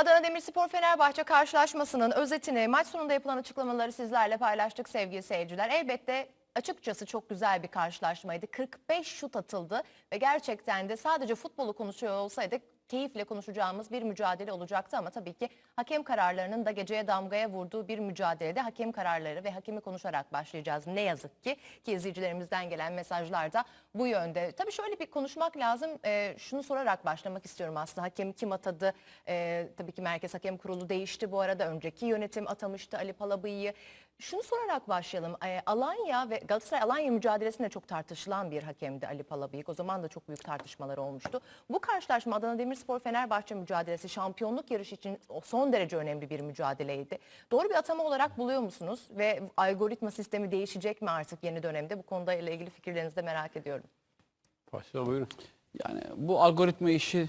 Adana Demirspor Fenerbahçe karşılaşmasının özetini maç sonunda yapılan açıklamaları sizlerle paylaştık sevgili seyirciler. Elbette açıkçası çok güzel bir karşılaşmaydı. 45 şut atıldı ve gerçekten de sadece futbolu konuşuyor olsaydık keyifle konuşacağımız bir mücadele olacaktı ama tabii ki hakem kararlarının da geceye damgaya vurduğu bir mücadelede hakem kararları ve hakemi konuşarak başlayacağız. Ne yazık ki ki izleyicilerimizden gelen mesajlar da bu yönde. Tabii şöyle bir konuşmak lazım. Ee, şunu sorarak başlamak istiyorum aslında. Hakem kim atadı? Ee, tabii ki Merkez Hakem Kurulu değişti bu arada. Önceki yönetim atamıştı Ali Palabıyık'ı. Şunu sorarak başlayalım. Ee, Alanya ve Galatasaray Alanya mücadelesinde çok tartışılan bir hakemdi Ali Palabıyık. O zaman da çok büyük tartışmalar olmuştu. Bu karşılaşma Adana Demirspor Fenerbahçe mücadelesi şampiyonluk yarışı için son derece önemli bir mücadeleydi. Doğru bir atama olarak buluyor musunuz? Ve algoritma sistemi değişecek mi artık yeni dönemde? Bu konuda ile ilgili fikirlerinizi de merak ediyorum. Başla buyurun. Yani bu algoritma işi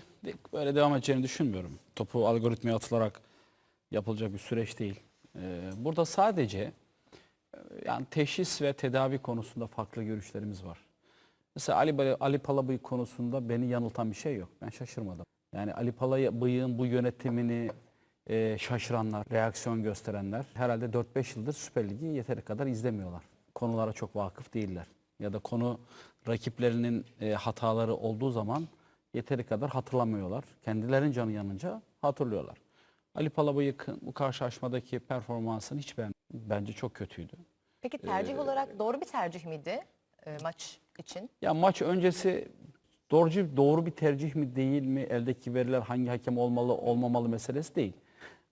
böyle devam edeceğini düşünmüyorum. Topu algoritmaya atılarak yapılacak bir süreç değil. Ee, burada sadece yani teşhis ve tedavi konusunda farklı görüşlerimiz var. Mesela Ali, Ali Palabıyık konusunda beni yanıltan bir şey yok. Ben şaşırmadım. Yani Ali Palabıyık'ın bu yönetimini e, şaşıranlar, reaksiyon gösterenler herhalde 4-5 yıldır Süper Lig'i yeteri kadar izlemiyorlar. Konulara çok vakıf değiller. Ya da konu rakiplerinin e, hataları olduğu zaman yeteri kadar hatırlamıyorlar. Kendilerinin canı yanınca hatırlıyorlar. Ali Palabıyık'ın bu karşılaşmadaki performansını hiç ben bence çok kötüydü. Peki tercih olarak doğru bir tercih miydi e, maç için? Ya maç öncesi doğru, doğru bir tercih mi değil mi? Eldeki veriler hangi hakem olmalı olmamalı meselesi değil.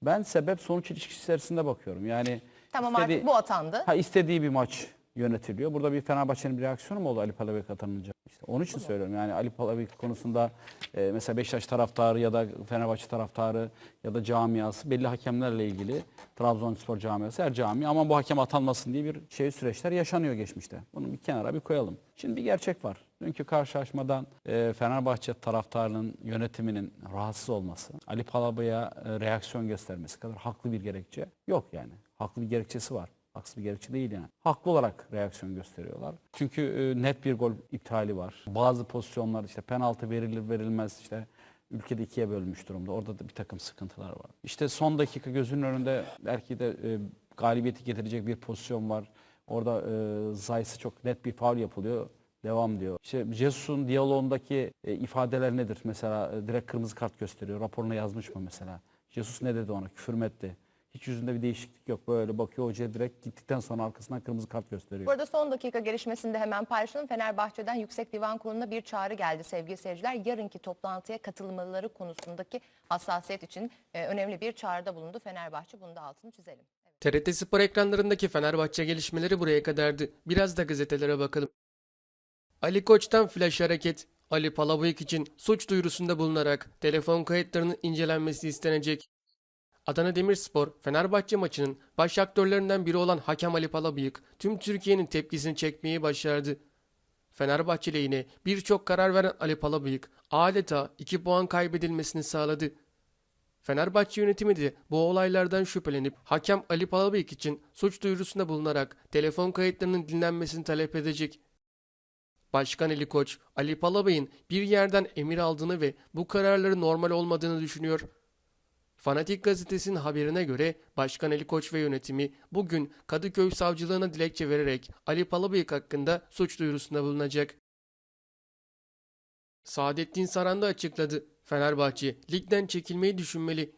Ben sebep sonuç ilişkisi içerisinde bakıyorum. Yani Tamam istediği- artık bu atandı. Ha istediği bir maç yönetiliyor. Burada bir Fenerbahçe'nin bir reaksiyonu mu oldu Ali Palabıyık atanınca? İşte onun için söylüyorum. Yani Ali Palabıyık konusunda e, mesela Beşiktaş taraftarı ya da Fenerbahçe taraftarı ya da camiası belli hakemlerle ilgili Trabzonspor camiası her cami ama bu hakem atanmasın diye bir şey süreçler yaşanıyor geçmişte. Bunu bir kenara bir koyalım. Şimdi bir gerçek var. Dünkü karşılaşmadan e, Fenerbahçe taraftarının yönetiminin rahatsız olması, Ali Palabıyık'a e, reaksiyon göstermesi kadar haklı bir gerekçe yok yani. Haklı bir gerekçesi var. Haksız bir gerekçe değil yani. Haklı olarak reaksiyon gösteriyorlar. Çünkü e, net bir gol iptali var. Bazı pozisyonlar işte penaltı verilir verilmez işte ülkede ikiye bölmüş durumda. Orada da bir takım sıkıntılar var. İşte son dakika gözünün önünde belki de e, galibiyeti getirecek bir pozisyon var. Orada e, çok net bir faul yapılıyor. Devam diyor. İşte Jesus'un diyaloğundaki e, ifadeler nedir? Mesela direkt kırmızı kart gösteriyor. Raporuna yazmış mı mesela? Jesus ne dedi ona? Küfür mü etti? Hiç yüzünde bir değişiklik yok. Böyle bakıyor hocaya direkt gittikten sonra arkasından kırmızı kart gösteriyor. Bu arada son dakika gelişmesinde hemen paylaşalım. Fenerbahçe'den Yüksek Divan Kurulu'na bir çağrı geldi sevgili seyirciler. Yarınki toplantıya katılmaları konusundaki hassasiyet için e, önemli bir çağrıda bulundu Fenerbahçe. Bunu da altını çizelim. Evet. TRT Spor ekranlarındaki Fenerbahçe gelişmeleri buraya kadardı. Biraz da gazetelere bakalım. Ali Koç'tan flash hareket. Ali Palabıyık için suç duyurusunda bulunarak telefon kayıtlarının incelenmesi istenecek. Adana Demirspor, Fenerbahçe maçının baş aktörlerinden biri olan hakem Ali Palabıyık tüm Türkiye'nin tepkisini çekmeyi başardı. Fenerbahçe lehine birçok karar veren Ali Palabıyık adeta 2 puan kaybedilmesini sağladı. Fenerbahçe yönetimi de bu olaylardan şüphelenip hakem Ali Palabıyık için suç duyurusunda bulunarak telefon kayıtlarının dinlenmesini talep edecek. Başkan Ali Koç, Ali Palabıyık'ın bir yerden emir aldığını ve bu kararları normal olmadığını düşünüyor. Fanatik gazetesinin haberine göre Başkan Ali Koç ve yönetimi bugün Kadıköy Savcılığına dilekçe vererek Ali Palabıyık hakkında suç duyurusunda bulunacak. Saadettin Saran da açıkladı. Fenerbahçe ligden çekilmeyi düşünmeli.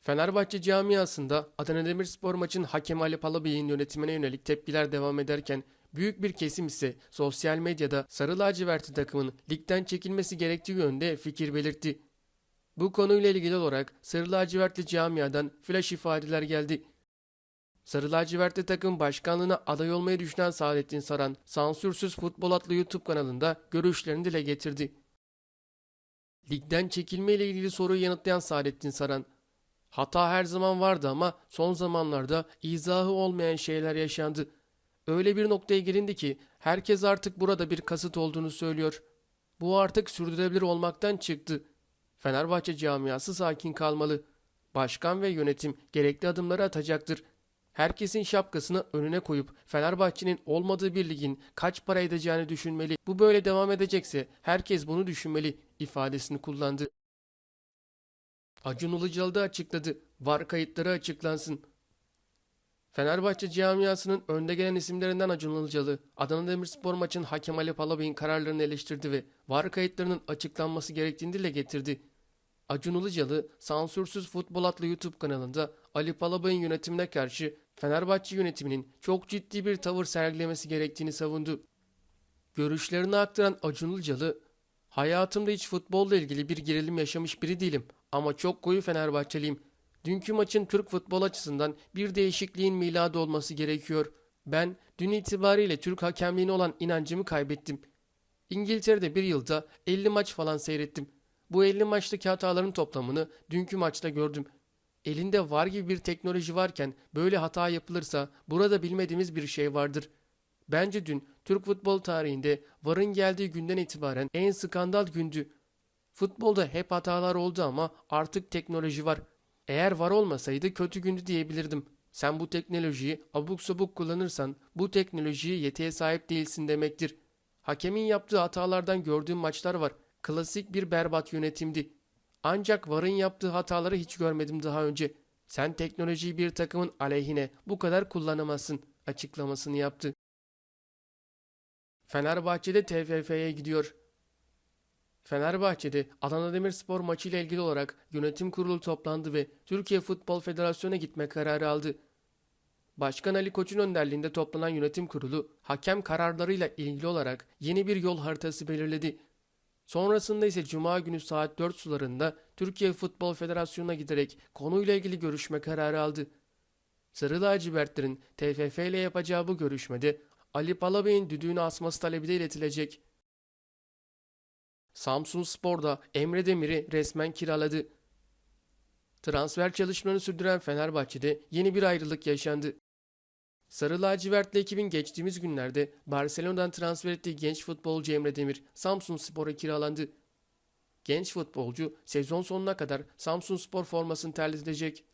Fenerbahçe camiasında Adana Demirspor maçın hakemi Ali Palabıyık'ın yönetimine yönelik tepkiler devam ederken büyük bir kesim ise sosyal medyada Sarı Lacivertli takımın ligden çekilmesi gerektiği yönde fikir belirtti. Bu konuyla ilgili olarak Sarı Lacivertli camiadan flash ifadeler geldi. Sarı lacivertli takım başkanlığına aday olmayı düşünen Saadettin Saran, Sansürsüz Futbol adlı YouTube kanalında görüşlerini dile getirdi. Ligden çekilme ile ilgili soruyu yanıtlayan Saadettin Saran, hata her zaman vardı ama son zamanlarda izahı olmayan şeyler yaşandı. Öyle bir noktaya gelindi ki herkes artık burada bir kasıt olduğunu söylüyor. Bu artık sürdürülebilir olmaktan çıktı. Fenerbahçe camiası sakin kalmalı. Başkan ve yönetim gerekli adımları atacaktır. Herkesin şapkasını önüne koyup Fenerbahçe'nin olmadığı bir ligin kaç para edeceğini düşünmeli. Bu böyle devam edecekse herkes bunu düşünmeli ifadesini kullandı. Acun Ilıcalı da açıkladı. VAR kayıtları açıklansın. Fenerbahçe camiasının önde gelen isimlerinden Acun Ilıcalı, Adana Demirspor maçın hakem Ali Palabey'in kararlarını eleştirdi ve VAR kayıtlarının açıklanması gerektiğini dile getirdi. Acun Ilıcalı, Sansürsüz Futbol adlı YouTube kanalında Ali Palabey'in yönetimine karşı Fenerbahçe yönetiminin çok ciddi bir tavır sergilemesi gerektiğini savundu. Görüşlerini aktaran Acun Ilıcalı, Hayatımda hiç futbolla ilgili bir gerilim yaşamış biri değilim ama çok koyu Fenerbahçeliyim. Dünkü maçın Türk futbol açısından bir değişikliğin miladı olması gerekiyor. Ben dün itibariyle Türk hakemliğine olan inancımı kaybettim. İngiltere'de bir yılda 50 maç falan seyrettim. Bu 50 maçtaki hataların toplamını dünkü maçta gördüm. Elinde var gibi bir teknoloji varken böyle hata yapılırsa burada bilmediğimiz bir şey vardır. Bence dün Türk futbol tarihinde VAR'ın geldiği günden itibaren en skandal gündü. Futbolda hep hatalar oldu ama artık teknoloji var. Eğer VAR olmasaydı kötü gündü diyebilirdim. Sen bu teknolojiyi abuk sabuk kullanırsan bu teknolojiye yetiye sahip değilsin demektir. Hakemin yaptığı hatalardan gördüğüm maçlar var. Klasik bir berbat yönetimdi. Ancak VAR'ın yaptığı hataları hiç görmedim daha önce. Sen teknolojiyi bir takımın aleyhine bu kadar kullanamazsın açıklamasını yaptı. Fenerbahçe'de TFF'ye gidiyor. Fenerbahçe'de Adana Demirspor maçı ile ilgili olarak yönetim kurulu toplandı ve Türkiye Futbol Federasyonu'na gitme kararı aldı. Başkan Ali Koç'un önderliğinde toplanan yönetim kurulu hakem kararlarıyla ilgili olarak yeni bir yol haritası belirledi. Sonrasında ise Cuma günü saat 4 sularında Türkiye Futbol Federasyonu'na giderek konuyla ilgili görüşme kararı aldı. Sarı lacivertlerin TFF ile yapacağı bu görüşmede Ali Palabey'in düdüğünü asması talebi de iletilecek. Samsun Spor'da Emre Demir'i resmen kiraladı. Transfer çalışmalarını sürdüren Fenerbahçe'de yeni bir ayrılık yaşandı. Sarı lacivertli ekibin geçtiğimiz günlerde Barcelona'dan transfer ettiği genç futbolcu Emre Demir Samsun Spor'a kiralandı. Genç futbolcu sezon sonuna kadar Samsun Spor formasını terletecek.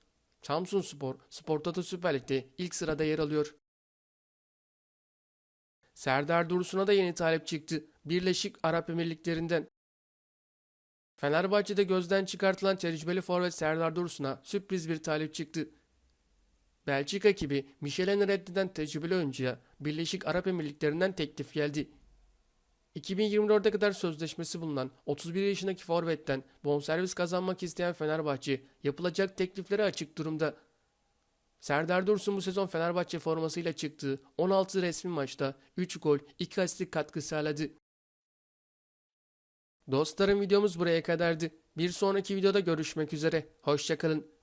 Samsun Spor, Spor Toto Süper Lig'de ilk sırada yer alıyor. Serdar Dursun'a da yeni talep çıktı. Birleşik Arap Emirlikleri'nden. Fenerbahçe'de gözden çıkartılan tecrübeli forvet Serdar Dursun'a sürpriz bir talep çıktı. Belçika ekibi Michelin'i reddeden tecrübeli oyuncuya Birleşik Arap Emirlikleri'nden teklif geldi. 2024'e kadar sözleşmesi bulunan 31 yaşındaki forvetten bonservis kazanmak isteyen Fenerbahçe yapılacak tekliflere açık durumda. Serdar Dursun bu sezon Fenerbahçe formasıyla çıktığı 16 resmi maçta 3 gol, 2 asistlik katkı sağladı. Dostlarım videomuz buraya kadardı. Bir sonraki videoda görüşmek üzere. Hoşçakalın.